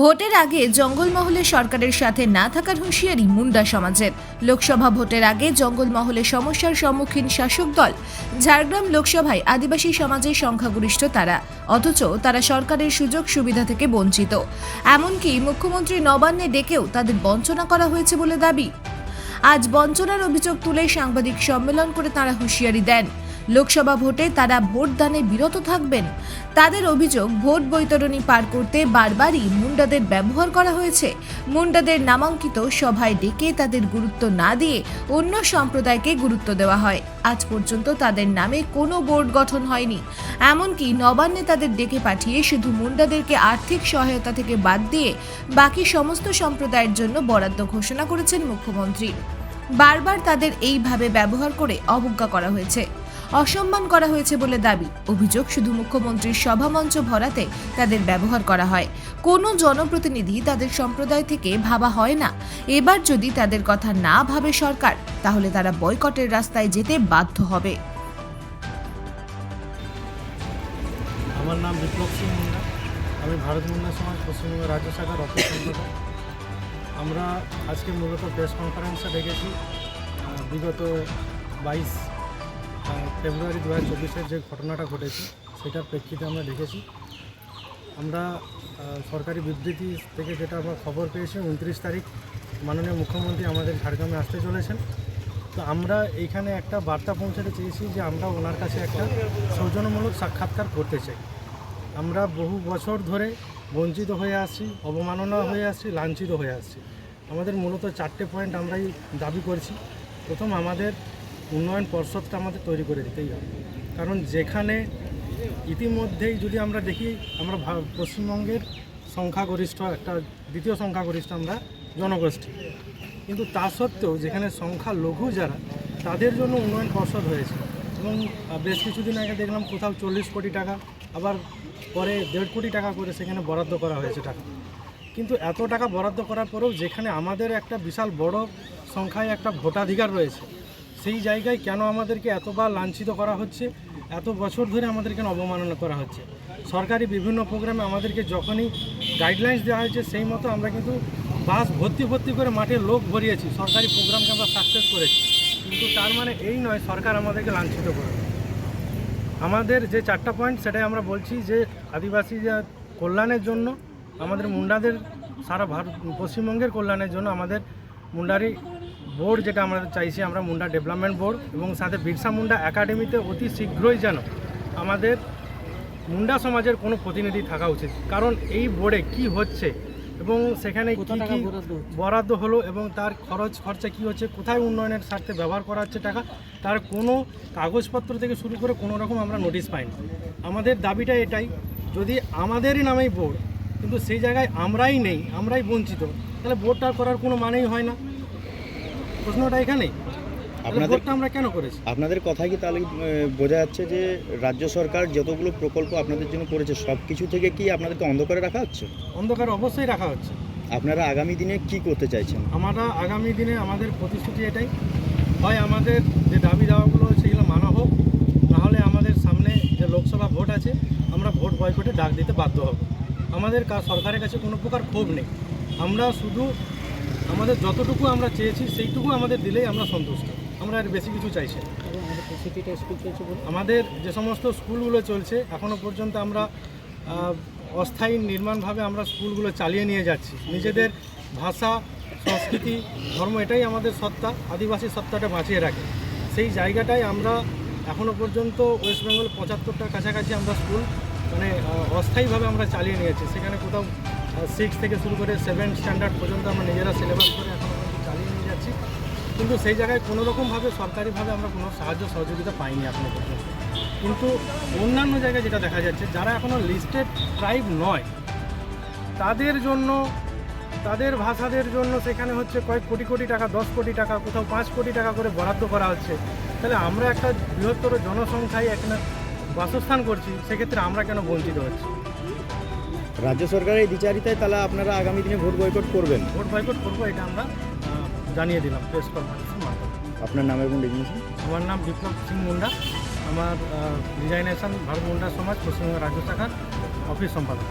ভোটের আগে জঙ্গলমহলে সরকারের সাথে না থাকার হুঁশিয়ারি মুন্ডা সমাজের। লোকসভা ভোটের আগে জঙ্গলমহলে সমস্যার সম্মুখীন শাসক দল। ঝাড়গ্রাম লোকসভায় আদিবাসী সমাজের সংখ্যাগরিষ্ঠ তারা, অথচ তারা সরকারের সুযোগ সুবিধা থেকে বঞ্চিত। এমনকি মুখ্যমন্ত্রী নবান্নে ডেকেও তাদের বঞ্চনা করা হয়েছে বলে দাবি। আজ বঞ্চনার অভিযোগ তুলে সাংবাদিক সম্মেলন করে তারা হুঁশিয়ারি দেন। লোকসভা ভোটে তারা ভোট দানে বিরত থাকবেন। তাদের অভিযোগ, ভোট বৈতরণী পার করতে বারবারই মুন্ডাদের ব্যবহার করা হয়েছে। মুন্ডাদের নামাঙ্কিত সভায় ডেকে তাদের গুরুত্ব না দিয়ে অন্য সম্প্রদায়কে গুরুত্ব দেওয়া হয়। আজ পর্যন্ত তাদের নামে কোনো বোর্ড গঠন হয়নি। এমনকি নবান্নে তাদের ডেকে পাঠিয়ে শুধু মুন্ডাদেরকে আর্থিক সহায়তা থেকে বাদ দিয়ে বাকি সমস্ত সম্প্রদায়ের জন্য বরাদ্দ ঘোষণা করেছেন মুখ্যমন্ত্রী। বারবার তাদের এইভাবে ব্যবহার করে অবজ্ঞা করা হয়েছে। অসম্মান করা হয়েছে বলে দাবি। অভিযোগ শুধু মুখ্যমন্ত্রীর সভামঞ্চ ভরাতে তাদের ব্যবহার করা হয়। কোনো জনপ্রতিনিধি তাদের সম্প্রদায় থেকে ভাবা হয় না। এবার যদি তাদের কথা না ভাবে সরকার, তাহলে তারা বয়কটের রাস্তায় যেতে বাধ্য হবে। আমার নাম বিপ্লব সিং মুন্ডা। আমি ভারত মুন্ডা সমাজ, পশ্চিমবঙ্গ রাজ্য শাখার অফিস আমরা আজকে মূলত প্রেস কনফারেন্সে ডেকেছি বিগত বাইশ ফেব্রুয়ারি দু হাজার চব্বিশের যে ঘটনাটা ঘটেছে, সেটার প্রেক্ষিতে আমরা দেখেছি। আমরা সরকারি বিবৃতি থেকে যেটা আমরা খবর পেয়েছি, উনত্রিশ তারিখ মাননীয় মুখ্যমন্ত্রী আমাদের ঝাড়গ্রামে আসতে চলেছেন। তো আমরা এইখানে একটা বার্তা পৌঁছাতে চেয়েছি যে আমরা ওনার কাছে একটা সৌজন্যমূলক সাক্ষাৎকার করতে চাই। আমরা বহু বছর ধরে বঞ্চিত হয়ে আসছি, অবমাননা হয়ে আসছি, লাঞ্ছিত হয়ে আসছি। আমাদের মূলত চারটে পয়েন্ট আমরাই দাবি করছি। প্রথম, আমাদের উন্নয়ন পর্ষদটা আমাদের তৈরি করে দিতেই হবে। কারণ যেখানে ইতিমধ্যেই যদি আমরা দেখি, আমরা পশ্চিমবঙ্গের সংখ্যাগরিষ্ঠ, একটা দ্বিতীয় সংখ্যাগরিষ্ঠ আমরা জনগোষ্ঠী। কিন্তু তা সত্ত্বেও যেখানে সংখ্যা লঘু যারা, তাদের জন্য উন্নয়ন পর্ষদ হয়েছে। এবং বেশ কিছুদিন আগে দেখলাম কোথাও চল্লিশ কোটি টাকা, আবার পরে দেড় কোটি টাকা করে সেখানে বরাদ্দ করা হয়েছে টাকা। কিন্তু এত টাকা বরাদ্দ করার পরেও যেখানে আমাদের একটা বিশাল বড় সংখ্যায় একটা ভোটাধিকার রয়েছে সেই জায়গায় কেন আমাদেরকে এতবার লাঞ্ছিত করা হচ্ছে? এত বছর ধরে আমাদেরকে অবমাননা করা হচ্ছে? সরকারি বিভিন্ন প্রোগ্রামে আমাদেরকে যখনই গাইডলাইন্স দেওয়া হয়েছে, সেই মতো আমরা কিন্তু বাস ভর্তি ভর্তি করে মাঠে লোক ভরিয়েছি। সরকারি প্রোগ্রামকে আমরা সাকসেস করেছি। কিন্তু তার মানে এই নয়, সরকার আমাদেরকে লাঞ্ছিত করে আমাদের যে চারটা পয়েন্ট সেটাই আমরা বলছি যে আদিবাসী কল্যাণের জন্য, আমাদের মুন্ডাদের, সারা ভারত, পশ্চিমবঙ্গের কল্যাণের জন্য আমাদের মুন্ডারি বোর্ড যেটা আমরা চাইছি আমরা মুন্ডা ডেভেলপমেন্ট বোর্ড এবং সাথে বিরসা মুন্ডা একাডেমিতে অতি শীঘ্রই যেন আমাদের মুন্ডা সমাজের কোনো প্রতিনিধি থাকা উচিত। কারণ এই বোর্ডে কি হচ্ছে এবং সেখানে কি কি বরাদ্দ হলো এবং তার খরচ খরচা কি হচ্ছে কোথায় উন্নয়নের স্বার্থে ব্যবহার করা হচ্ছে টাকা তার কোনো কাগজপত্র থেকে শুরু করে কোনো রকম আমরা নোটিশ পাইনি। আমাদের দাবিটা এটাই যদি আমাদেরই নামেই বোর্ড কিন্তু সেই জায়গায় আমরাই নেই আমরাই বঞ্চিত। তাহলে বোর্ডটা করার কোনো মানেই হয় না। প্রশ্নটা এখানেই তাহলে আপনাদের আমরা কেন করেছি? আপনাদের কথা কি তাহলে বোঝা যাচ্ছে যে রাজ্য সরকার যতগুলো প্রকল্প আপনাদের জন্য করেছে সব কিছু থেকে কি আপনাদেরকে অন্ধকারে রাখা হচ্ছে? অন্ধকার অবশ্যই রাখা হচ্ছে। আপনারা আগামী দিনে কি করতে চাইছেন? আমরা আগামী দিনে আমাদের প্রতিশ্রুতি এটাই। হয় আমাদের যে দাবি দাওয়াগুলো আছে সেগুলো মানা হোক নাহলে আমাদের সামনে যে লোকসভা ভোট আছে আমরা ভোট বয়কটে ডাক দিতে বাধ্য হব। আমাদের কা- সরকারের কাছে কোনো প্রকার ক্ষোভ নেই। আমরা শুধু আমাদের যতটুকু আমরা চেয়েছি সেইটুকু আমাদের দিলেই আমরা সন্তুষ্ট। আমরা আর বেশি কিছু চাইছি আমাদের যে সমস্ত স্কুলগুলো চলছে এখনও পর্যন্ত আমরা অস্থায়ী নির্মাণভাবে আমরা স্কুলগুলো চালিয়ে নিয়ে যাচ্ছি। নিজেদের ভাষা সংস্কৃতি ধর্ম এটাই আমাদের সত্তা আদিবাসী সত্তাটা বাঁচিয়ে রাখে। সেই জায়গাটাই আমরা এখনও পর্যন্ত ওয়েস্ট বেঙ্গল পঁচাত্তরটার কাছাকাছি আমরা স্কুল মানে অস্থায়ীভাবে আমরা চালিয়ে নিয়েছি সেখানে কোথাও সিক্স থেকে শুরু করে সেভেন স্ট্যান্ডার্ড পর্যন্ত আমরা নিজেরা সিলেবাস করে এখন চালিয়ে নিয়ে যাচ্ছি। কিন্তু সেই জায়গায় কোনো রকমভাবে সরকারিভাবে আমরা কোনো সাহায্য, সহযোগিতা পাইনি এখনও পর্যন্ত কিন্তু অন্যান্য জায়গায় যেটা দেখা যাচ্ছে, যারা এখনও লিস্টেড ট্রাইব নয়, তাদের জন্য, তাদের ভাষাদের জন্য সেখানে হচ্ছে কয়েক কোটি কোটি টাকা, দশ কোটি টাকা, কোথাও পাঁচ কোটি টাকা করে বরাদ্দ করা হচ্ছে। তাহলে আমরা একটা বৃহত্তর জনসংখ্যায় এখানে বাসস্থান করছি সেক্ষেত্রে আমরা কেন বঞ্চিত হচ্ছি? রাজ্য সরকারের এই বিচারিতায় তাহলে আপনারা আগামী দিনে ভোট বয়কট করবেন? ভোট বয়কট করব এটা আমরা জানিয়ে দিলাম প্রেস কনফারেন্সের মাধ্যমে। আপনার নাম এবং ডেজিনেশন আমার নাম বিপ্লব সিং মুন্ডা। আমার ডিজাইনেশন ভারত মুন্ডা সমাজ পশ্চিমবঙ্গ রাজ্য শাখার অফিস সম্পাদক।